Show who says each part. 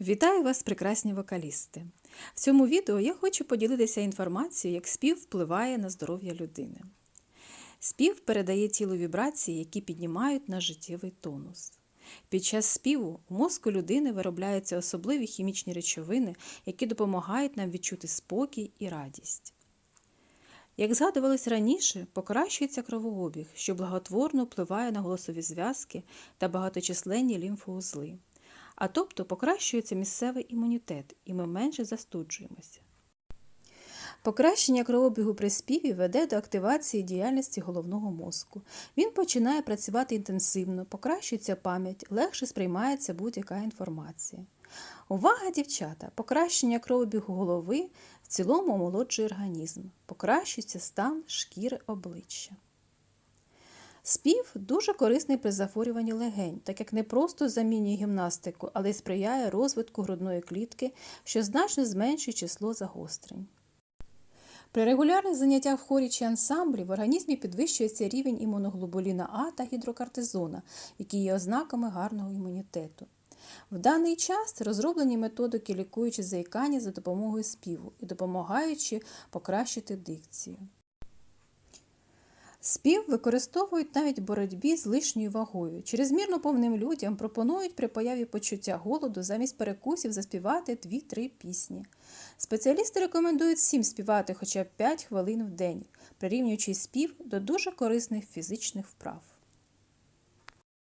Speaker 1: Вітаю вас, прекрасні вокалісти! В цьому відео я хочу поділитися інформацією, як спів впливає на здоров'я людини. Спів передає тілу вібрації, які піднімають наш життєвий тонус. Під час співу в мозку людини виробляються особливі хімічні речовини, які допомагають нам відчути спокій і радість. Як згадувалось раніше, покращується кровообіг, що благотворно впливає на голосові зв'язки та багаточисленні лімфоузли. А тобто покращується місцевий імунітет, і ми менше застуджуємося. Покращення кровообігу при співі веде до активації діяльності головного мозку. Він починає працювати інтенсивно, покращується пам'ять, легше сприймається будь-яка інформація. Увага, дівчата! Покращення кровообігу голови в цілому омолоджує організм, покращується стан шкіри обличчя. Спів дуже корисний при захворюванні легень, так як не просто замінює гімнастику, але й сприяє розвитку грудної клітки, що значно зменшує число загострень. При регулярних заняттях в хорі чи ансамблі в організмі підвищується рівень імуноглобуліна А та гідрокортизона, які є ознаками гарного імунітету. В даний час розроблені методики лікуючи заїкання за допомогою співу і допомагаючи покращити дикцію. Спів використовують навіть в боротьбі з лишньою вагою. Чрезмірно повним людям пропонують при появі почуття голоду замість перекусів заспівати 2-3 пісні. Спеціалісти рекомендують всім співати хоча б 5 хвилин в день, прирівнюючи спів до дуже корисних фізичних вправ.